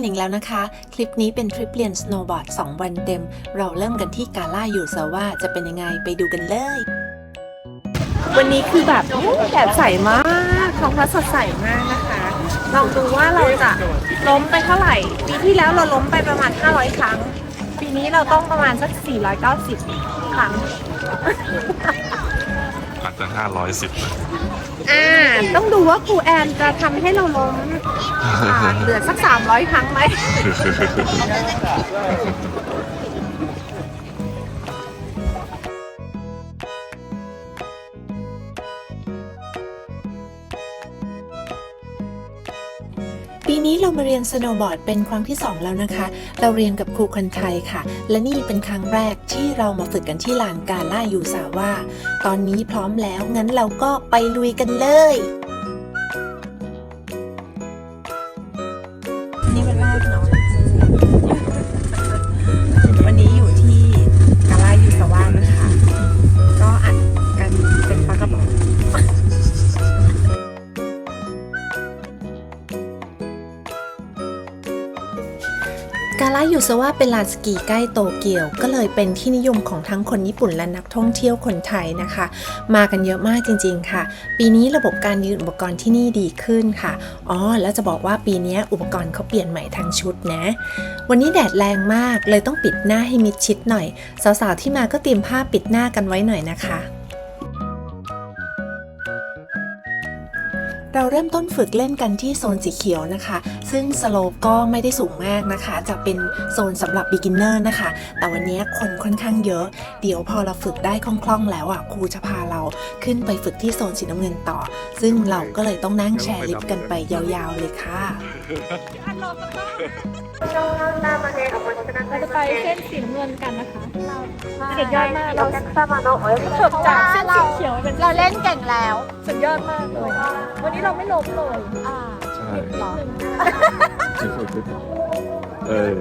กันอีกแล้วนะคะ คลิปนี้เป็นทริปเรียนสโนว์บอร์ด2 วันเต็ม เราเริ่มกันที่กาล่าอยู่ซาว่าจะเป็นยังไงไปดูกันเลย วันนี้คือแบบแดดใสมากท้องฟ้าสดใสมากนะคะลองดูว่าเราจะล้มไปเท่าไหร่ ปีที่แล้วเราล้มไปประมาณ 500 ครั้ง ปีนี้เราต้องประมาณสัก 490 ครั้งอาจจะห้าร้ อยสิบอ่า ต้องดูว่าครูแอนจะทำให้เราล้มอ่าเหลือสัก 300 ครั้งไหม นี้เรามาเรียนสโนว์บอร์ดเป็นครั้งที่ 2 แล้วนะคะ เราเรียนกับครูคนไทยค่ะ และนี่เป็นครั้งแรกที่เรามาฝึกกันที่ลานกาล่าอยู่ซาว่า ตอนนี้พร้อมแล้วงั้นเราก็ไปลุยกันเลย ซาวะเป็นลานสกีใกล้โตเกียว ก็เลยเป็นที่นิยมของทั้งคนญี่ปุ่นและนักท่องเที่ยวคนไทยนะคะ มากันเยอะมากจริง ๆ ค่ะ ปีนี้ระบบการยืนอุปกรณ์ที่นี่ดีขึ้นค่ะอ๋อแล้วจะบอกว่าปีนี้อุปกรณ์เขาเปลี่ยนใหม่ทั้งชุดนะ วันนี้แดดแรงมากเลยต้องปิดหน้าให้มิดชิดหน่อย สาวๆที่มาก็เตรียมผ้าปิดหน้ากันไว้หน่อยนะคะ เราเริ่มต้นฝึกเล่นกันที่โซนสีเขียวนะคะ ซึ่งสโลปก็ไม่ได้สูงมากนะคะ จะเป็นโซนสำหรับ beginner นะคะ แต่วันนี้คนค่อนข้างเยอะ เดี๋ยวพอเราฝึกได้คล่องๆ แล้วอะ ครูจะพาเราขึ้นไปฝึกที่โซนสีน้ำเงินต่อ ซึ่งเราก็เลยต้องนั่งแชร์ลิฟต์กันไปยาวๆเลยค่ะ เราจะไปเส้นสีน้ำเงินกันนะคะสุดยอดมากเราเถิบจากเส้นสีเขียวเป็นเราเล่นเก่งแล้วสุดยอดมากเลย วันนี้เราไม่ล้มเลยอ่าใช่เออ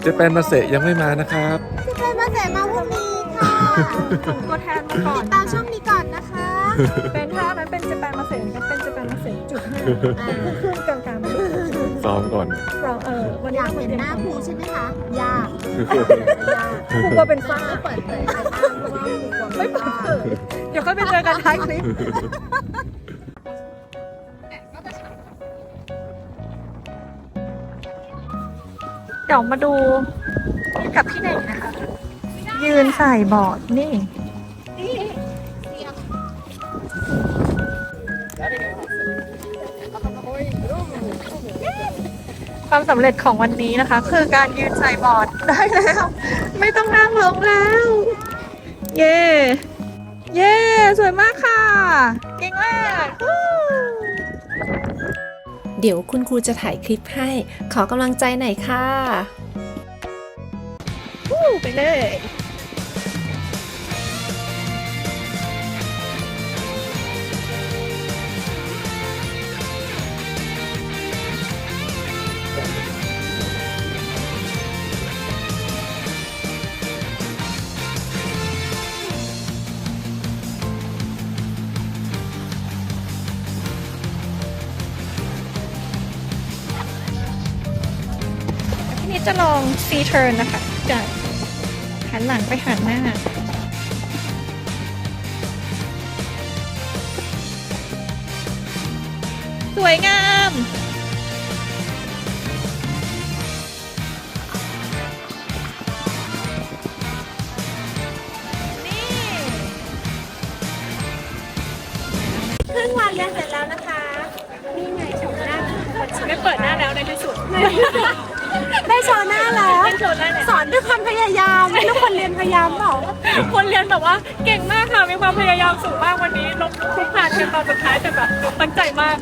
เจแปนมาเสะยังไม่มานะครับพี่เป็นมาเสมาพรุ่งนี้ค่ะตัวแทนมาก่อนตามช่องนี้ก่อนนะคะ เป็นถ้านั้นเป็นเจแปนมาเสร็จกันเป็นเจแปนมาเสร็จจุดห้า ซ้อมก่อน เราเออวันอนี้ยากเราเห็นหน้าครูใช่ไหมคะอยากครูกลัวเป็นฝ้า ไม่เปิดเผยใครบ้างเพราะว่าครูกลัวไม่เปิดเผยเดี๋ยวค่อยไปเจอกันท้ายคลิป เดี๋ยวมาดูกับพี่เน่งนะคะ ยืนใส่บอร์ดนี่ ความสำเร็จของวันนี้นะคะ คือการยืนใส่บอร์ดได้แล้ว ไม่ต้องนั่งลงแล้ว เย่เย่สวยมากค่ะ เก่งมากเดี๋ยวคุณครูจะถ่ายคลิปให้ ขอกำลังใจหน่อยค่ะวู้ไปเลย จะลอง C turn นะคะจะหันหลังไปหันหน้า สวยงามนี่ครึ่งวันเรียนเสร็จแล้วนะคะนี่ไงชมหน้าไม่เปิดหน้าแล้วในที่สุด ได้โชว์หน้าแล้วเป็นโชว์หน้าเนี่ยสอนด้วยความพยายามไม่รู้คนเรียนพยายามเปล่าคนเรียนแบบว่าเก่งมากค่ะมีความพยายามสูงมากวันนี้ลบทุกผ่านกันตอนสุดท้ายแต่แบบตั้งใจมาก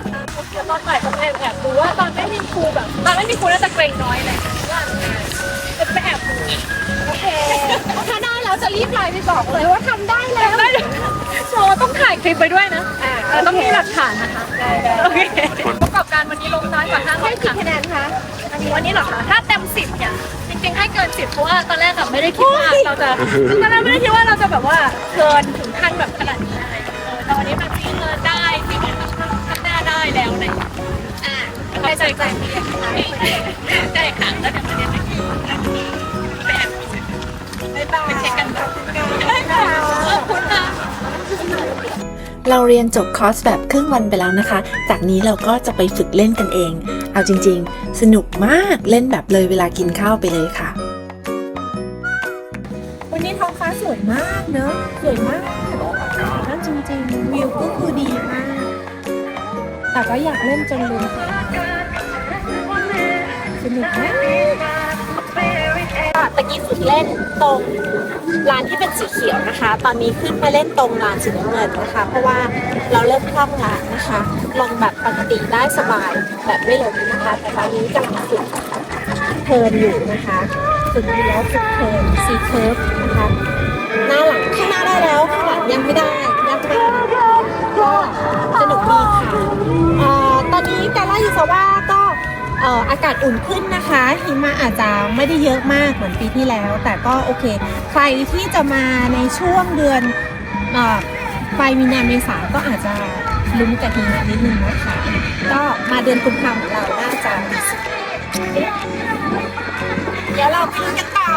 ตอนถ่ายผมแอบแอบดูว่าตอนไม่มีครูแบบตอนไม่มีครูน่าจะเกรงน้อยเลยว่าจะไปแอบดูโอเคถ้าได้แล้วจะรีบไลน์ไปบอกเลยว่าทำได้แล้วได้โชว์ต้องถ่ายคลิปไปด้วยนะเออต้องมีหลักฐานนะคะโอเคประกอบการวันนี้ลงน้อย วันนี้เหรอคะถ้าเต็มสิบเนี่ยจริงๆให้เกินสิบเพราะว่าตอนแรกอะไม่ได้คิดว่าเราจะตอนแรกไม่ได้คิดว่าเราจะแบบว่าเกินถึงขั้นแบบขนาดนี้อะไรเออแต่วันนี้มันฟีเงินได้ฟีเงินทำหน้าได้แล้วอะไรอย่างเงี้ยอะโอเคช่ใจใจใจขังแล้วเดี๋ยวมาเรียนไปเช็คกันได้ค่ะขอบคุณค่ะ เราเรียนจบคอร์สแบบครึ่งวันไปแล้วนะคะ จากนี้เราก็จะไปฝึกเล่นกันเอง เอาจริง ๆ สนุกมากเล่นแบบเลยเวลากินข้าวไปเลยค่ะ วันนี้ท้องฟ้าสวยมากเนอะสวยมากนั่นจริงๆ วิวก็คือดีมาก แต่ก็อยากเล่นจนลืมค่ะสนุกมาก ตะกี้ฝึกเล่นตรงร้านที่เป็นสีเขียวนะคะ ตอนนี้ขึ้นมาเล่นตรงร้านสีน้ำเงินนะคะ เพราะว่าเราเริ่มคล่องแล้วนะคะ ลงแบบปกติได้สบายแบบไม่ล้มนะคะ แต่ตอนนี้กำลังฝึกเทิร์นอยู่นะคะฝึกอยู่แล้วฝึกเทิร์นซีเคิร์ฟนะคะหน้าหลังข้างหน้าได้แล้วข้างหลังยังไม่ได้ยังไม่ได้ก็สนุกดีค่ะตอนนี้การล่ายูซาว่าก็ อออากาศอุ่นขึ้นนะคะ หิมะอาจจะไม่ได้เยอะมากเหมือนปีที่แล้ว แต่ก็โอเค ใครที่จะมาในช่วงเดือนปลายมีนาเมษาก็อาจจะลุ้นกับหิมะนิดนึงนะคะ ก็มาเดือนกุมภาพันธ์เราน่าจะเดี๋ยวเราไปดูกันต่อ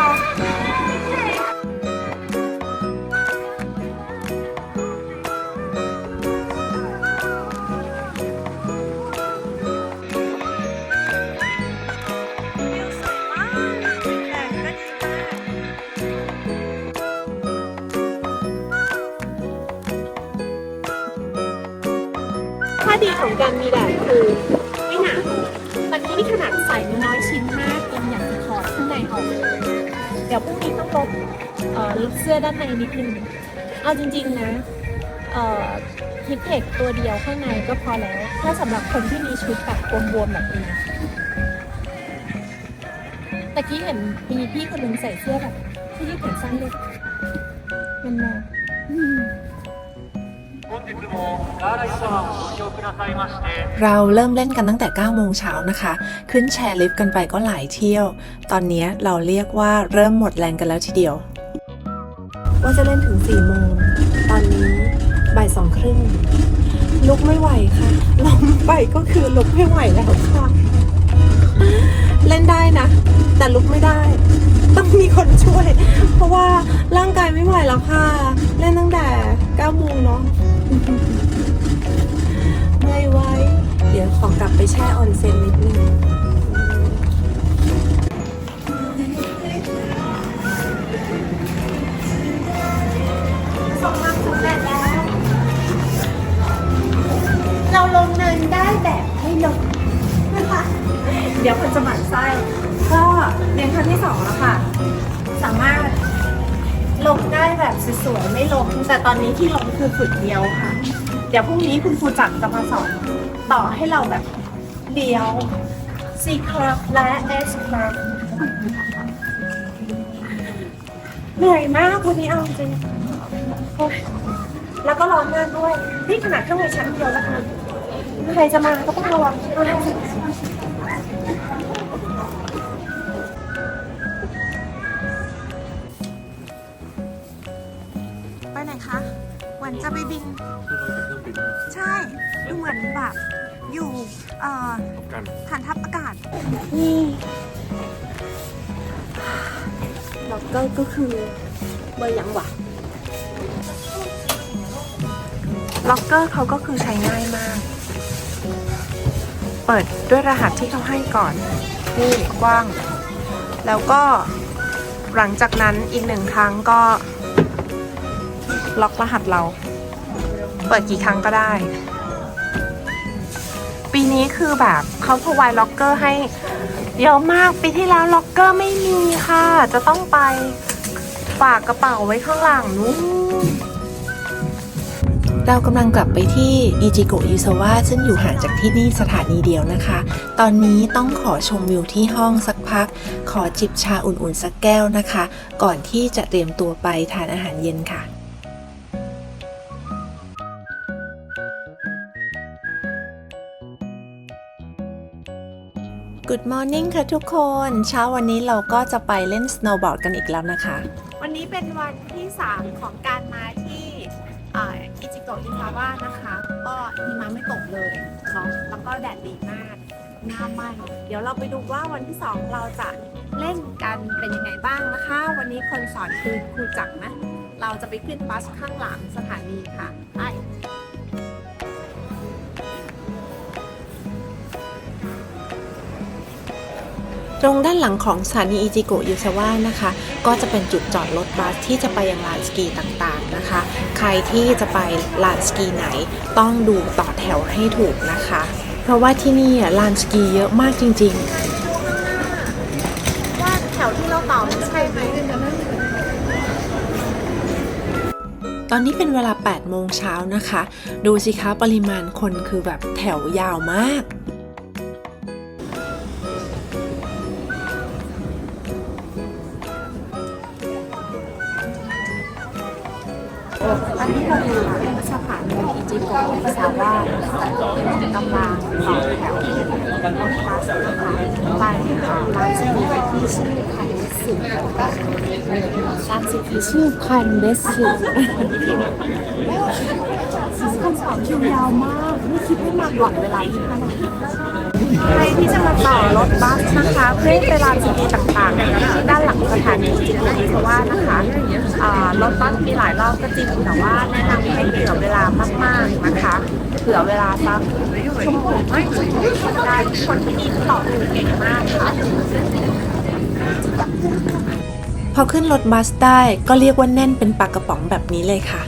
ดีของการมีแดดคือไม่หนาวตอนนี้นี่ขนาดใส่น้อยชิ้นมากยังอยากจะถอดข้างในออก เดี๋ยวพรุ่งนี้ต้องลบเอ่อลบเสื้อด้านในนิดนึง เอาจริงๆนะเอ่อฮิปเทคตัวเดียวข้างในก็พอแล้ว ถ้าสำหรับคนที่มีชุดแบบบวมๆแบบนี้ตะกี้เห็นมีพี่คนหนึงใส่เสื้อแบบที่ยืดแขนสั้นเลยมันมา เราเริ่มเล่นกันตั้งแต่ 9 โมงเช้านะคะ ขึ้นแชร์ลิฟต์กันไปก็หลายเที่ยว ตอนนี้เราเรียกว่าเริ่มหมดแรงกันแล้วทีเดียว ว่าจะเล่นถึง 4 โมง ตอนนี้บ่ายสองครึ่ง ลุกไม่ไหวค่ะ ลงไปก็คือลุกไม่ไหวแล้วค่ะ เล่นได้นะ แต่ลุกไม่ได้ ต้องมีคนช่วย เพราะว่าร่างกายไม่ไหวแล้วค่ะ เล่นตั้งแต่9โมงเนาะ ไม่ไหวเดี๋ยวขอกลับไปแช่ออนเซ็นนิดนึงส่งมาสำเร็จแล้ว เราลงเนินได้แบบไม่ลงนะคะ เดี๋ยวคนจะหมั่นไส้ก็เรียนครั้งที่สองแล้วค่ะ ได้แบบสวยๆไม่ลงแต่ตอนนี้ที่ลงคือฝึกเดียวค่ะ เดี๋ยวพรุ่งนี้คุณครูจักรจะมาสอนต่อให้เราแบบเดียว C club และ S club เหนื่อยมากวันนี้เอาจริงแล้วก็ร้อนมากด้วยนี่ขนาดเครื่องมือชั้นเดียวนะคะใครจะมาก็ต้องระวัง อนจะไปบิน ใช่ ดูเหมือนแบบอยู่เอ่อกันฐานทัพอากาศ นี่ล็อกเกอร์ก็คือเบอร์ยังหวะล็อกเกอร์เขาก็คือใช้ง่ายมาก เปิดด้วยรหัสที่เขาให้ก่อน นี่กว้าง แล้วก็หลังจากนั้นอีกหนึ่งครั้งก็ ล็อกรหัสเรา เปิดกี่ครั้งก็ได้ ปีนี้คือแบบเขาพรอไวล็อกเกอร์ให้เยอะมากปีที่แล้วล็อกเกอร์ไม่มีค่ะ จะต้องไปฝากกระเป๋าไว้ข้างหลังนู้นเรากำลังกลับไปที่อิจิโกะยูซาวะซึ่งอยู่ห่างจากที่นี่สถานีเดียวนะคะ ตอนนี้ต้องขอชมวิวที่ห้องสักพัก ขอจิบชาอุ่นๆสักแก้วนะคะ ก่อนที่จะเตรียมตัวไปทานอาหารเย็นค่ะ Good morning ค่ะทุกคน เช้าวันนี้เราก็จะไปเล่น snowboard กันอีกแล้วนะคะ วันนี้เป็นวันที่ 3 ของการมาที่อิจิโกะอิทาวะนะคะ ก็หิมะไม่ตกเลยเนาะแล้วก็แดดดีมากหน้าใหม่เดี๋ยวเราไปดูว่าวันที่สองเราจะเล่นกันเป็นยังไงบ้างนะคะ วันนี้คนสอนคือครูจักรนะ เราจะไปขึ้นบัสข้างหลังสถานีค่ะไป ตรงด้านหลังของสถานีอิจิโกะยูซาวะนะคะ ก็จะเป็นจุดจอดรถบัสที่จะไปยังลานสกีต่างๆนะคะ ใครที่จะไปลานสกีไหนต้องดูต่อแถวให้ถูกนะคะ เพราะว่าที่นี่อะลานสกีเยอะมากจริง ๆ ว่าแถวที่เราต่อมันใช่ไหมตอนนี้เป็นเวลา 8 โมงเช้านะคะ ดูสิคะปริมาณคนคือแบบแถวยาวมาก อนนี้เราอยู่สถานีอิจิโกะยูซาวะกำลังต่อแถวรถบัสนะคะไปหาลานสกีที่ชื่อคันเดสึลานสกีชื่อคันเดสึคนสอบคิวยาวมากไม่คิดว่ามาก่อนเวลาที่ขนาด ใครที่จะมาต่อรถบัสนะคะเพื่อไปลานสกีต่างๆที่ด้านหลังสถานีอิจิโกะยูซาวะนะคะรถบัสมีหลายรอบก็จริงแต่ว่าแนะนำให้เผื่อเวลามากๆนะคะเผื่อเวลาสักชั่วโมงไม่ได้คนที่นี่ต่อคิวเก่งมากค่ะพอขึ้นรถบัสได้ก็เรียกว่าแน่นเป็นปากกระป๋องแบบนี้เลยค่ะ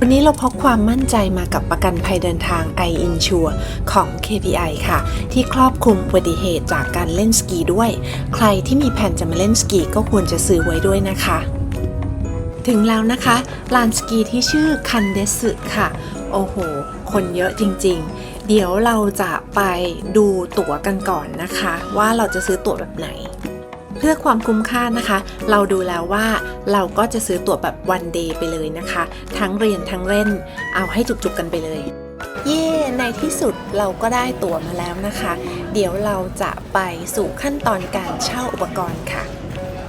วันนี้เราพกความมั่นใจมากับประกันภัยเดินทาง i-Insure ของ KPI ค่ะ ที่ครอบคลุมอุบัติเหตุจากการเล่นสกีด้วย ใครที่มีแผนจะมาเล่นสกีก็ควรจะซื้อไว้ด้วยนะคะ ถึงแล้วนะคะลานสกีที่ชื่อคันเดสึค่ะ โอ้โห คนเยอะจริง ๆ เดี๋ยวเราจะไปดูตั๋วกันก่อนนะคะ ว่าเราจะซื้อตั๋วแบบไหน เพื่อความคุ้มค่านะคะ เราดูแล้วว่าเราก็จะซื้อตั๋วแบบวันเดย์ไปเลยนะคะ ทั้งเรียนทั้งเล่น เอาให้จุกๆกันไปเลยเย่ในที่สุดเราก็ได้ตั๋วมาแล้วนะคะ เดี๋ยวเราจะไปสู่ขั้นตอนการเช่าอุปกรณ์ค่ะ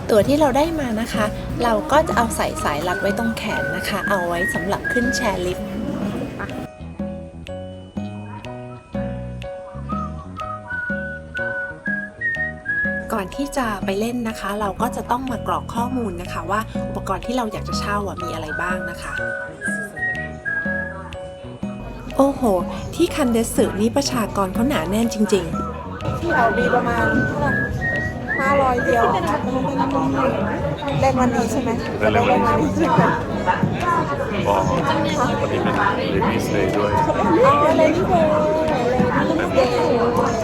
ตั๋วที่เราได้มานะคะ เราก็จะเอาใส่สายรัดไว้ตรงแขนนะคะ เอาไว้สำหรับขึ้นแชร์ลิฟต์ ที่จะไปเล่นนะคะ เราก็จะต้องมากรอกข้อมูลนะคะ ว่าอุปกรณ์ที่เราอยากจะเช่าอะมีอะไรบ้างนะคะโอ้โห ที่คันเดสึนี่ประชากรเขาหนาแน่นจริง ๆ ที่เรามีประมาณเท่าไหร่ห้าร้อยเดียวเล่นวันนี้ใช่ไหมเล่นวันนี้นี้ใช่ไหมบอกวันนี้เป็นรีมิสเดย์ด้วยอ๋อเลนเดย์เลนเดย์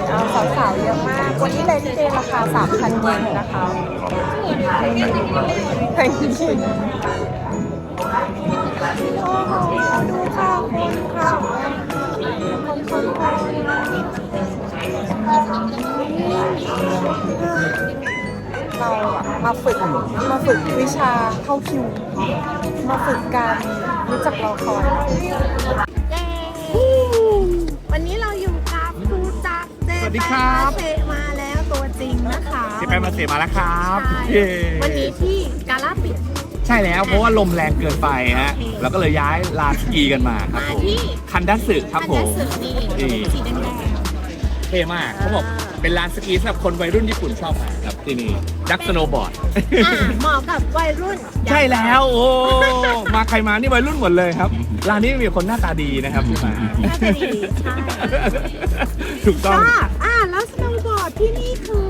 เอาสาวๆเยอะมาก วันนี้เลนเดย์ราคาสามพันเยนนะคะแพงจริงโอ้โหดูค่ะคนค่ะคนคนเราอะมาฝึกมาฝึกวิชาเข้าคิว มาฝึกการรู้จักรอคอย ดีครับเทมาแล้วตัวจริงนะคะเจแปนมาเสียมาแล้วครับใช่เย้วันนี้ที่กาลาปิด ใช่แล้วเพราะว่าลมแรงเกินไปฮะโอเคแล้วก็เลยย้ายลานสกีกันมาครับมาผมที่คันดัสสึครับผมคันดัสึนี่นี่สีแดงเท่มากเขาบอกเป็นลานสกีสำหรับคนวัยรุ่นญี่ปุ่นชอบมาครับที่นี่ดักสโนว์บอร์ดๆอะเหมาะกับวัยรุ่น ใช่แล้วโอ้มาใครมานี่วัยรุ่นหมดเลยครับร้านนี้มีคนหน้าตาดีนะครับที่มาน่าจะดีใช่ถูกต้อง ที่นี่คือ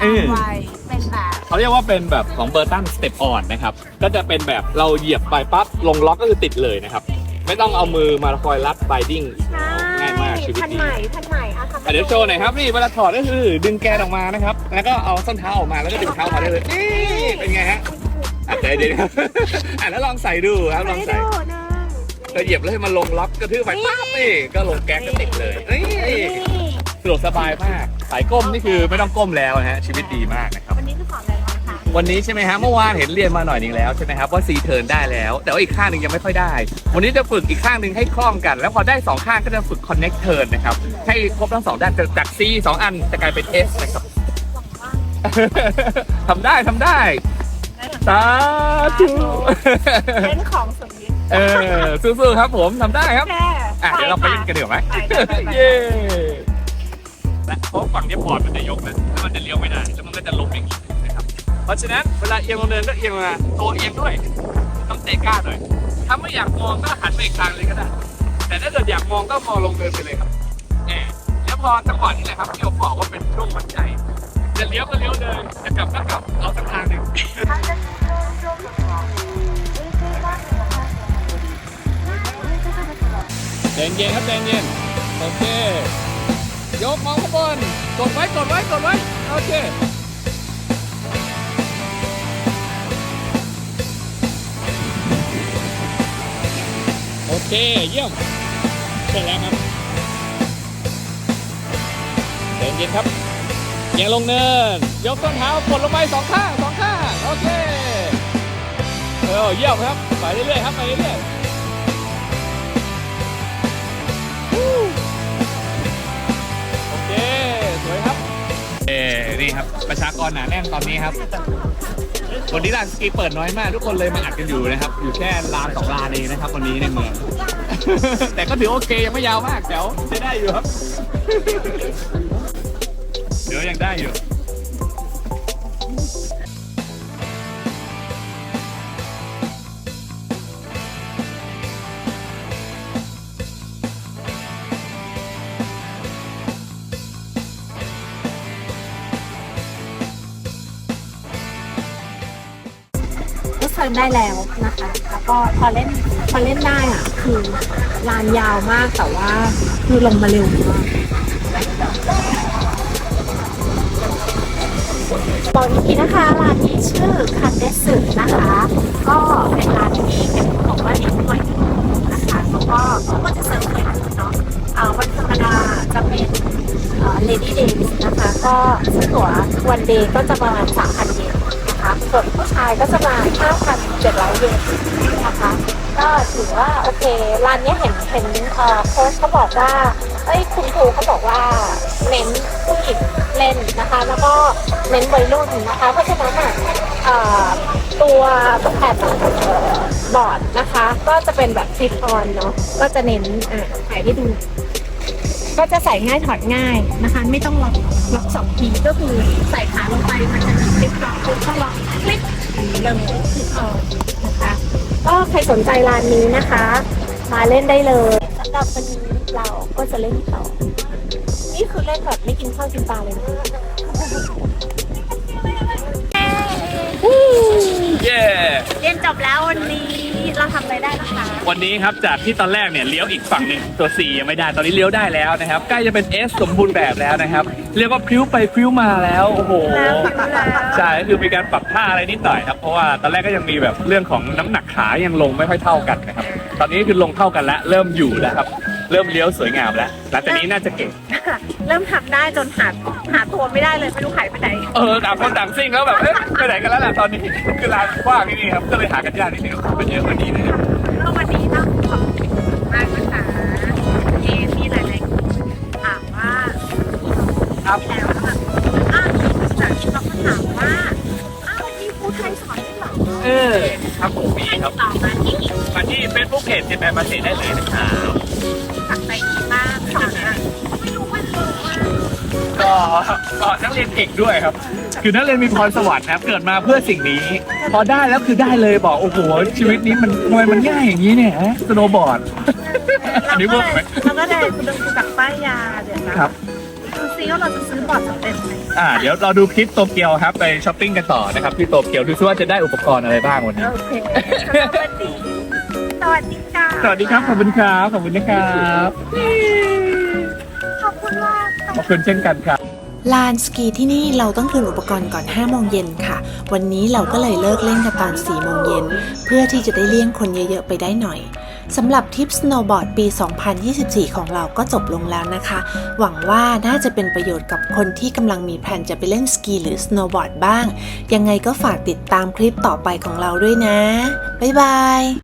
เอออะไรเป็นแบบเขาเรียกว่าเป็นแบบของเบอร์ตันสเต็ปออนนะครับ ก็จะเป็นแบบเราเหยียบไปปั๊บลงล็อกก็คือติดเลยนะครับ ไม่ต้องเอามือมาคอยรัดไบดิ้งใช่ง่ายมากชีวิตทันดีใหม่ทันใหม่อะทำอะเดี๋ยวโชว์หน่อยครับนี่เวลาถอดก็คือดึงแกนออกมานะครับ แล้วก็เอาส้นเท้าออกมาแล้วก็ดึงเท้าออกมาได้เลยนี่เป็นไงฮะอะเดี๋ยวเดี๋ยวอะแล้วลองใส่ดูครับลองไม่ใส่ ดูนะก็เหยียบแล้วให้มันลงล็อกกระทืบไปปั๊บนี่ก็ลงแก๊กก็ติดเลยนี่ สะดวกสบายมาก สายก้มนี่คือไม่ต้องก้มแล้วนะฮะ ชีวิตดีมากนะครับ วันนี้จะสอนอะไรบ้างคะวันนี้ใช่ไหมฮะ เมื่อวานเห็นเรียนมาหน่อยหนึงแล้วใช่ไหมครับว่าซีเทิร์นได้แล้ว แต่ว่าอีกข้างหนึ่งยังไม่ค่อยได้ วันนี้จะฝึกอีกข้างหนึ่งให้คล่องกัน แล้วพอได้สองข้างก็จะฝึกคอนเน็กเทิร์นนะครับ ให้ครบทั้งสองด้านจาก C สองอันจะกลายเป็น S นะครับทำได้ทำได้สาธุเป็นของสมยิดเออสู้ๆครับผมทำได้ครับ แค่อะเดี๋ยวเราไปเล่นกันดีกว่าไหม ไปไปไป เย้ เพราะฝั่งนี้บอร์ดมันจะยกนะแล้วมันจะเลี้ยวไม่ได้แล้วมันก็จะล้มอย่างนี้นะครับเพราะฉะนั้นเวลาเอียงลงเนินก็เอียงมาตัวเอียงด้วยต้องเตะก้าหน่อยถ้าไม่อยากมองก็หันไปอีกทางเลยก็ได้ แต่ถ้าเกิดอยากมองก็มองลงเนินไปเลยครับแหมแล้วพอจังหวะนี้แหละครับที่เราบอกว่าเป็นช่วงวัดใจจะเลี้ยวก็เลี้ยวเดินจะกลับก็กลับเอาสักทางหนึ่งใจเย็นครับใจเย็นโอเค ยกมองข้างบน กดไว้ กดไว้ กดไว้ โอเค โอเค เยี่ยมเสร็จแล้วครับใจเย็นครับเอียงลงเนิน ยกต้นเท้ากดลงไปสองข้างสองข้าง โอเค เออ เยี่ยมครับ ไปเรื่อยๆครับ ไปเรื่อยๆ ครับ ประชากรหนาแน่นตอนนี้ครับ วันนี้ลานสกีเปิดน้อยมาก ทุกคนเลยมาอัดกันอยู่นะครับ อยู่แค่ลานสองลานเองนะครับ วันนี้ในเมือง แต่ก็ถือโอเคยังไม่ยาวมากเดี๋ยวใช้ได้อยู่ครับ เดี๋ยวยังได้อยู่ ก็เซิร์ฟได้แล้วนะคะ แล้วก็พอเล่นพอเล่นได้อะ คือลานยาวมากแต่ว่าคือลงมาเร็วมากบอกอีกทีนะคะร้านนี้ชื่อคันเดสึนะคะ ก็เป็นร้านที่เป็นของว่าเด็กน่อยนะคะแล้วก็ก็จะเสิร์ฟเลยเนาะอ่อวันธรรมดาจะเป็นเลดี้เดย์นะคะ ก็ซื้อตั๋ววันเดย์ก็จะประมาณ3,000เยน ส่วนผู้ชายก็จะมา 5,700 เยนนะคะ ก็ถือว่าโอเค ร้านนี้เห็นเห็นเออโค้ชเขาบอกว่า เอ้ยคุณครูเขาบอกว่าเน้นผู้หญิงเล่นนะคะ แล้วก็เน้นวัยรุ่นนะคะ เพราะฉะนั้นอะตัวแผ่นบอร์ดนะคะ ก็จะเป็นแบบซิปออนเนาะ ก็จะเน้นอะถ่ายให้ดู ก็จะใส่ง่ายถอดง่ายนะคะ ไม่ต้องล็อกล็อกสองทีก็คือใส่ขาลงไปมันจะมีคลิปล็อกคุณก็ล็อกคลิกเริ่มคลิปออนนะคะ ก็ใครสนใจร้านนี้นะคะ มาเล่นได้เลยสำหรับวันนี้เราก็จะเล่นต่อ นี่คือเล่นแบบไม่กินข้าวกินปลาเลยนะเย้เรียนจบแล้ววันนี้ เราทำอะไรได้นะคะ วันนี้ครับจากที่ตอนแรกเนี่ยเลี้ยวอีกฝั่งหนึ่งตัว C ยังไม่ได้ตอนนี้เลี้ยวได้แล้วนะครับใกล้จะเป็น S สมบูรณ์แบบแล้วนะครับ เรียกว่าพลิ้วไปพลิ้วมาแล้วโอ้โหใช่ก็คือมีการปรับท่าอะไรนิดหน่อยครับเพราะว่าตอนแรกก็ยังมีแบบเรื่องของน้ำหนักขายังลงไม่ค่อยเท่ากันนะครับตอนนี้คือลงเท่ากันแล้วเริ่มอยู่แล้วครับ เริ่มเลี้ยวสวยงามแล้วหลังจากนี้น่าจะเก่ง เริ่มทำได้จนหาหาตัวไม่ได้เลยไม่รู้หายไปไหนเออต่างคนต่างซิ่งแล้วแบบเอ๊ะไปไหนกันแล้วล่ะตอนนี้คือลานกว้างที่นี่ครับก็เลยหากันยากนิดนึงคนเป็นเยอะกว่านี้นะครับก็วันนี้ต้องขอบคุณมากนะคะเอที่หลายๆคนถามว่าครับแล้วแบบอ้าวจากที่เราก็ถามว่าอ้าวมีครูไทยสอนด้วยเหรอเออครับผมมีครับต่อมาที่มาที่เฟซบุ๊กเพจเจแปนมาเสได้เลยนะครับ ก็นักเรียนเก่งด้วยครับ คือนักเรียนมีพรสวรรค์นะครับเกิดมาเพื่อสิ่งนี้ พอได้แล้วคือได้เลยบอกโอ้โหชีวิตนี้มันทำไมมันง่ายอย่างนี้เนี่ยฮะสโนว์บอร์ด อันนี้เวิร์กไหม เราก็เลยดูจากป้ายยาเดี๋ยวนะครับ ดูซิว่าเราจะซื้อบอร์ดสำเร็จไหมอ่าเดี๋ยวเราดูคลิปโตเกียวครับไปช้อปปิ้งกันต่อนะครับที่โตเกียวดูซิว่าจะได้อุปกรณ์อะไรบ้างวันนี้ โอเคสวัสดีสวัสดีค่ะสวัสดีครับ ขอบคุณครับ ขอบคุณนะครับ ขอบคุณมากขอบคุณเช่นกันครับ ลานสกีที่นี่เราต้องคืนอุปกรณ์ก่อน 5 โมงเย็นค่ะ วันนี้เราก็เลยเลิกเล่นกันตอน 4 โมงเย็น เพื่อที่จะได้เลี่ยงคนเยอะๆ ไปได้หน่อยสำหรับทริปสโนว์บอร์ดปี 2024 ของเราก็จบลงแล้วนะคะ หวังว่าน่าจะเป็นประโยชน์กับคนที่กำลังมีแผนจะไปเล่นสกีหรือสโนว์บอร์ดบ้าง ยังไงก็ฝากติดตามคลิปต่อไปของเราด้วยนะ บ๊ายบาย